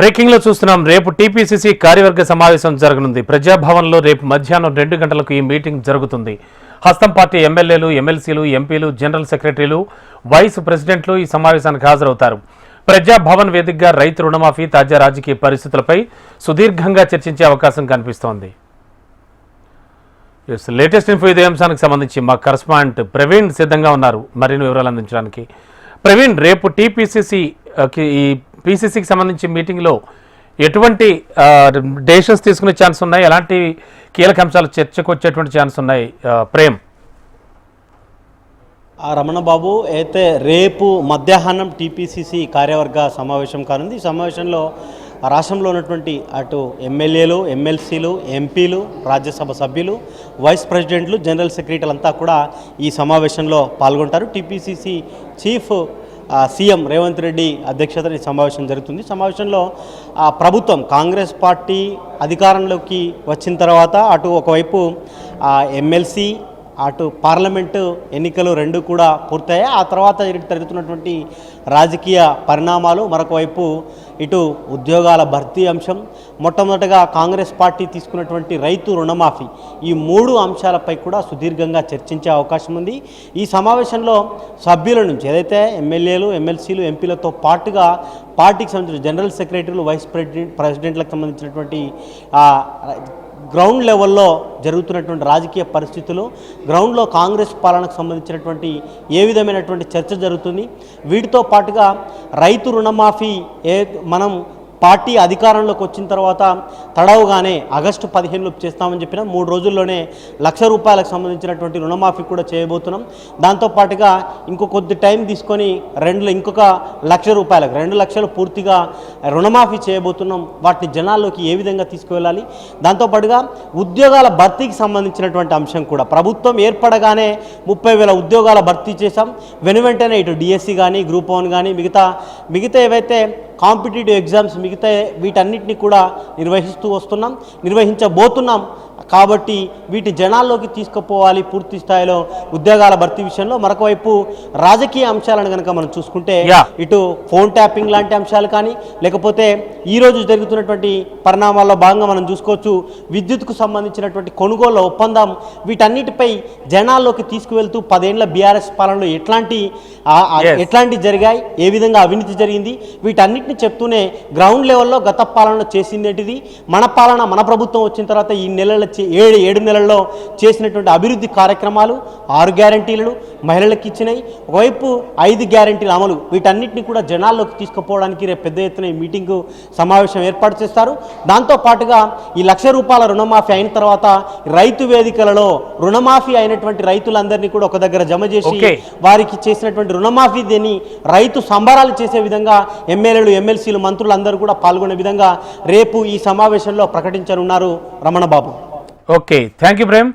బ్రేకింగ్లో చూస్తున్నాం. రేపు టీపీసీసీ కార్యవర్గ సమావేశం జరగనుంది. ప్రజాభవన్లో రేపు మధ్యాహ్నం రెండు గంటలకు ఈ మీటింగ్ జరుగుతుంది. హస్తం పార్టీ ఎమ్మెల్యేలు ఎమ్మెల్సీలు ఎంపీలు జనరల్ సెక్రటరీలు వైస్ ప్రెసిడెంట్లు ఈ సమావేశానికి హాజరవుతారు. ప్రజాభవన్ వేదికగా రైతు రుణమాఫీ తాజా రాజకీయ పరిస్థితులపై సుదీర్ఘంగా చర్చించే అవకాశం కనిపిస్తోంది. ఎస్ లేటెస్ట్ ఇన్ఫో ఇదే అంశానికి సంబంధించి మా కరస్పాండెంట్ ప్రవీణ్ సిద్ధంగా ఉన్నారు. మరిన్ని వివరాలు అందించడానికి ప్రవీణ్ రేపు టీపీసీసీ ఈ పీసీసీకి సంబంధించి మీటింగ్లో ఎటువంటి డెసిషన్స్ తీసుకునే ఛాన్స్ ఉన్నాయి? ఎలాంటి కీలక అంశాలు చర్చకు వచ్చేటువంటి ఛాన్స్ ఉన్నాయి ప్రేమ్. రమణ బాబు అయితే రేపు మధ్యాహ్నం టీపీసీసీ కార్యవర్గ సమావేశం కానుంది. ఈ సమావేశంలో రాష్ట్రంలో ఉన్నటువంటి అటు ఎమ్మెల్యేలు ఎమ్మెల్సీలు ఎంపీలు రాజ్యసభ సభ్యులు వైస్ ప్రెసిడెంట్లు జనరల్ సెక్రటరీలంతా కూడా ఈ సమావేశంలో పాల్గొంటారు. TPCC chief CM Revanth Reddy అధ్యక్షతన ఈ సమావేశం జరుగుతుంది. సమావేశంలో ఆ, ప్రభుత్వం కాంగ్రెస్ పార్టీ అధికారంలోకి వచ్చిన తర్వాత అటు ఒకవైపు ఎమ్మెల్సీ అటు పార్లమెంటు ఎన్నికలు రెండు కూడా పూర్తయ్యాయి. ఆ తర్వాత జరుగుతున్నటువంటి రాజకీయ పరిణామాలు మరొక వైపు ఇటు ఉద్యోగాల భర్తీ అంశం మొట్టమొదటగా కాంగ్రెస్ పార్టీ తీసుకున్నటువంటి రైతు రుణమాఫీ ఈ మూడు అంశాలపై కూడా సుదీర్ఘంగా చర్చించే అవకాశం ఉంది. ఈ సమావేశంలో సభ్యుల నుంచి ఏదైతే ఎమ్మెల్యేలు ఎమ్మెల్సీలు ఎంపీలతో పాటుగా పార్టీకి సంబంధించిన జనరల్ సెక్రటరీలు వైస్ ప్రెసిడెంట్ ప్రెసిడెంట్లకు సంబంధించినటువంటి గ్రౌండ్ లెవెల్లో జరుగుతున్నటువంటి రాజకీయ పరిస్థితులు గ్రౌండ్లో కాంగ్రెస్ పాలనకు సంబంధించినటువంటి ఏ విధమైనటువంటి చర్చ జరుగుతుంది వీటితో పాటుగా రైతు రుణమాఫీ ఏ మనం పార్టీ అధికారంలోకి వచ్చిన తర్వాత తడవుగానే ఆగస్టు పదిహేనులోపు చేస్తామని చెప్పిన మూడు రోజుల్లోనే లక్ష రూపాయలకు సంబంధించినటువంటి రుణమాఫీ కూడా చేయబోతున్నాం. దాంతోపాటుగా ఇంకో కొద్ది టైం తీసుకొని రెండు ఇంకొక లక్ష రూపాయలకు రెండు లక్షలు పూర్తిగా రుణమాఫీ చేయబోతున్నాం. వాటిని జనాల్లోకి ఏ విధంగా తీసుకువెళ్ళాలి? దాంతోపాటుగా ఉద్యోగాల భర్తీకి సంబంధించినటువంటి అంశం కూడా. ప్రభుత్వం ఏర్పడగానే ముప్పై వేల ఉద్యోగాల భర్తీ చేశాం. వెను వెంటనే ఇటు డిఎస్సి కానీ గ్రూప్ వన్ కానీ మిగతా మిగతా ఏవైతే కాంపిటేటివ్ ఎగ్జామ్స్ మిగతా వీటన్నిటిని కూడా నిర్వహిస్తూ వస్తున్నాం నిర్వహించబోతున్నాం కాబట్టి వీటి జనాల్లోకి తీసుకుపోవాలి పూర్తి స్థాయిలో ఉద్యోగాల భర్తీ విషయంలో మరొక వైపు రాజకీయ అంశాలను కనుక మనం చూసుకుంటే. ఇటు ఫోన్ ట్యాపింగ్ లాంటి అంశాలు కానీ లేకపోతే ఈ రోజు జరుగుతున్నటువంటి పరిణామాల్లో భాగంగా మనం చూసుకోవచ్చు. విద్యుత్కు సంబంధించినటువంటి కొనుగోలు ఒప్పందం వీటన్నిటిపై జనాల్లోకి తీసుకువెళ్తూ పదేళ్ళ బీఆర్ఎస్ పాలనలో ఎట్లాంటి. ఎట్లాంటి జరిగాయి ఏ విధంగా అవినీతి జరిగింది వీటన్నిటిని చెప్తూనే గ్రౌండ్ లెవెల్లో గత పాలన చేసింది ఏంటిది మన పాలన మన ప్రభుత్వం వచ్చిన తర్వాత ఈ నెలల చే- ఏడు ఏడు నెలల్లో చేసినటువంటి అభివృద్ధి కార్యక్రమాలు ఆరు గ్యారంటీలు మహిళలకు ఇచ్చినాయి. ఒకవైపు ఐదు గ్యారంటీల అమలు వీటన్నిటిని కూడా జనాల్లోకి తీసుకుపోవడానికి రేపు పెద్ద ఎత్తున ఈ మీటింగు సమావేశం ఏర్పాటు చేస్తారు. దాంతో పాటుగా ఈ లక్ష రూపాయల రుణమాఫీ అయిన తర్వాత రైతు వేదికలలో రుణమాఫీ అయినటువంటి రైతులందరినీ కూడా ఒక దగ్గర జమ చేసి. వారికి చేసినటువంటి రుణమాఫీ దీన్ని రైతు సంబరాలు చేసే విధంగా ఎమ్మెల్యేలు ఎమ్మెల్సీలు మంత్రులు అందరూ కూడా పాల్గొనే విధంగా రేపు ఈ సమావేశంలో ప్రకటించనున్నారు Ramana Babu okay. Thank you Prem.